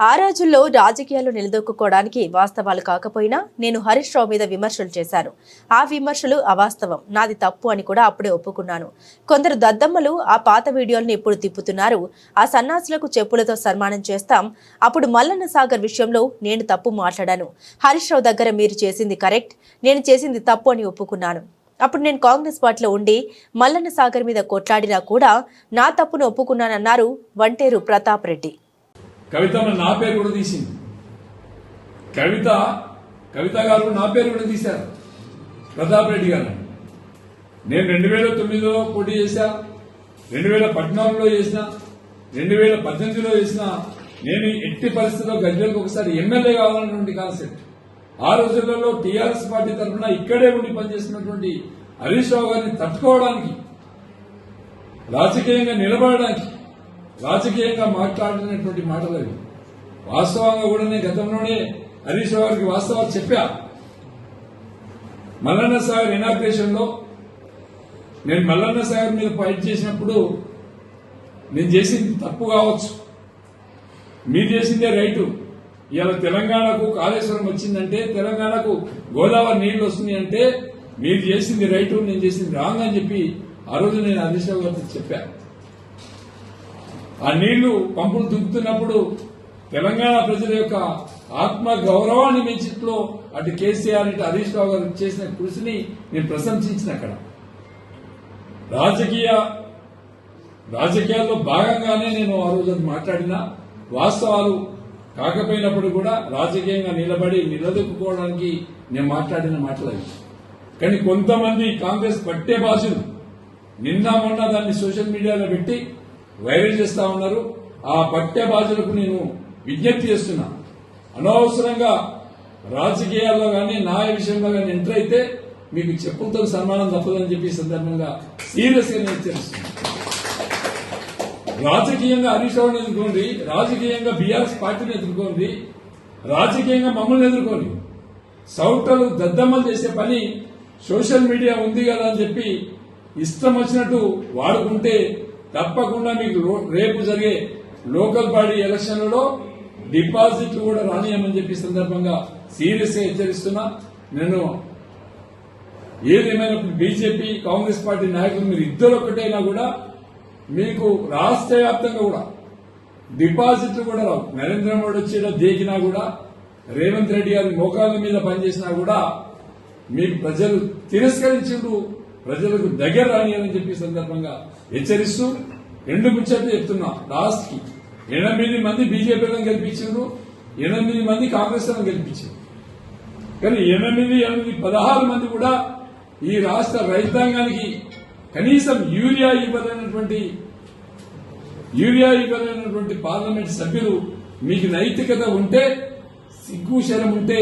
ఆ రోజుల్లో రాజకీయాలు నిలదొక్కుకోవడానికి వాస్తవాలు కాకపోయినా నేను హరీష్ రావు మీద విమర్శలు చేశాను. ఆ విమర్శలు అవాస్తవం. నాది తప్పు అని కూడా అప్పుడే ఒప్పుకున్నాను. కొందరు దద్దమ్మలు ఆ పాత వీడియోలను ఇప్పుడు తిప్పుతున్నారు. ఆ సన్నాసులకు చెప్పులతో సన్మానం చేస్తాం. అప్పుడు మల్లన్న సాగర్ విషయంలో నేను తప్పు మాట్లాడాను. హరీష్ రావు దగ్గర మీరు చేసింది కరెక్ట్. నేను చేసింది తప్పు అని ఒప్పుకున్నాను. అప్పుడు నేను కాంగ్రెస్ పార్టీలో ఉండి మల్లన్న సాగర్ మీద కొట్లాడినా కూడా నా తప్పును ఒప్పుకున్నానన్నారు వంటేరు ప్రతాప్ రెడ్డి. కవిత నా పేరు కూడా తీసింది. కవిత కవిత గారు నా పేరు కూడా తీశారు. ప్రతాప్ రెడ్డి గారు. నేను రెండు వేల తొమ్మిదిలో పోటీ చేశా రెండు వేల పద్నాలుగులో చేసిన రెండు వేల పద్దెనిమిదిలో చేసిన నేను ఎట్టి పరిస్థితుల్లో గజ్వెల్కి ఒకసారి ఎమ్మెల్యే కావాలన్నటువంటి కాన్సెప్ట్. ఆ రోజులలో టీఆర్ఎస్ పార్టీ తరఫున ఇక్కడే ఉండి పనిచేస్తున్నటువంటి హరీష్ రావు గారిని తట్టుకోవడానికి రాజకీయంగా నిలబడడానికి రాజకీయంగా మాట్లాడినటువంటి మాటలు అవి వాస్తవంగా కూడా నేను గతంలోనే హరీష్ గారికి వాస్తవాలు చెప్పా. మల్లన్న సాగర్ ఇనాగ్రేషన్లో నేను మల్లన్న సాగర్ మీద ఫైట్ చేసినప్పుడు నేను చేసింది తప్పు కావచ్చు. మీరు చేసిందే రైటు. ఇవాళ తెలంగాణకు కాళేశ్వరం వచ్చిందంటే తెలంగాణకు గోదావరి నీళ్ళు వస్తున్నాయి అంటే మీరు చేసింది రైటు నేను చేసింది రాంగ్ అని చెప్పి ఆ రోజు నేను హరీష్ రావు గారికి ఆ నీళ్ళు పంపులు దుక్కుతున్నప్పుడు తెలంగాణ ప్రజల యొక్క ఆత్మ గౌరవాన్ని పెంచిట్లో అటు కేసీఆర్ ఇటు హరీష్ రావు గారు చేసిన కృషిని నేను ప్రశంసించిన అక్కడ. రాజకీయ రాజకీయాల్లో భాగంగానే నేను ఆ రోజు మాట్లాడిన. వాస్తవాలు కాకపోయినప్పుడు కూడా రాజకీయంగా నిలబడి నిలదొక్కుకోవడానికి నేను మాట్లాడిన మాట్లాడి కానీ కొంతమంది కాంగ్రెస్ పట్టే భాషలు నిన్న మొన్న దాన్ని సోషల్ మీడియాలో పెట్టి వైరల్ చేస్తా ఉన్నారు. ఆ పట్టె బాధ్యులకు నేను విజ్ఞప్తి చేస్తున్నా. అనవసరంగా రాజకీయాల్లో కానీ న్యాయ విషయంలో కానీ ఎంటర్ అయితే మీకు చెప్పులతో సన్మానం తప్పదని చెప్పి సందర్భంగా సీరియస్గా నేను హెచ్చరిస్తున్నా. రాజకీయంగా హరీష్ రావుని ఎదుర్కోండి. రాజకీయంగా బీఆర్ఎస్ పార్టీని ఎదుర్కోండి. రాజకీయంగా మమ్మల్ని ఎదుర్కోండి. సౌటలు దద్దమ్మలు చేసే పని సోషల్ మీడియా ఉంది కదా అని చెప్పి ఇష్టం వచ్చినట్టు వాడుకుంటే తప్పకుండా మీకు రో- రేపు జరిగే లోకల్ బాడీ ఎలక్షన్లలో డిపాజిట్లు కూడా రానియమని చెప్పి సందర్భంగా సీరియస్గా హెచ్చరిస్తున్నా. నేను ఏదేమైనప్పుడు బీజేపీ కాంగ్రెస్ పార్టీ నాయకులు మీరు ఇద్దరు ఒకటైనా కూడా మీకు రాష్ట్ర వ్యాప్తంగా కూడా డిపాజిట్లు కూడా రావు. నరేంద్ర మోడీ వచ్చేలా ఈడ దేకినా కూడా రేవంత్ రెడ్డి గారి మోకాళ్ళ మీద పనిచేసినా కూడా మీకు ప్రజలు తిరస్కరించిండ్రు ప్రజలకు దగ్గర రానియని చెప్పి సందర్భంగా హెచ్చరిస్తూ రెండు ముచ్చట్లు చెప్తున్నా లాస్ట్కి ఎనిమిది మంది బీజేపీలను గెలిపించారు ఎనిమిది మంది కాంగ్రెస్లను గెలిపించారు. కానీ ఎనిమిది ఎనిమిది పదహారు మంది కూడా ఈ రాష్ట్ర రైతాంగానికి కనీసం యూరియా ఇవ్వలేనటువంటి యూరియా ఇవ్వలేనటువంటి పార్లమెంట్ సభ్యులు మీకు నైతికత ఉంటే సిగ్గు శరం ఉంటే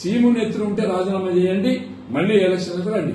సీము నెత్తులు ఉంటే రాజీనామా చేయండి మళ్ళీ ఎలక్షన్లకు రండి.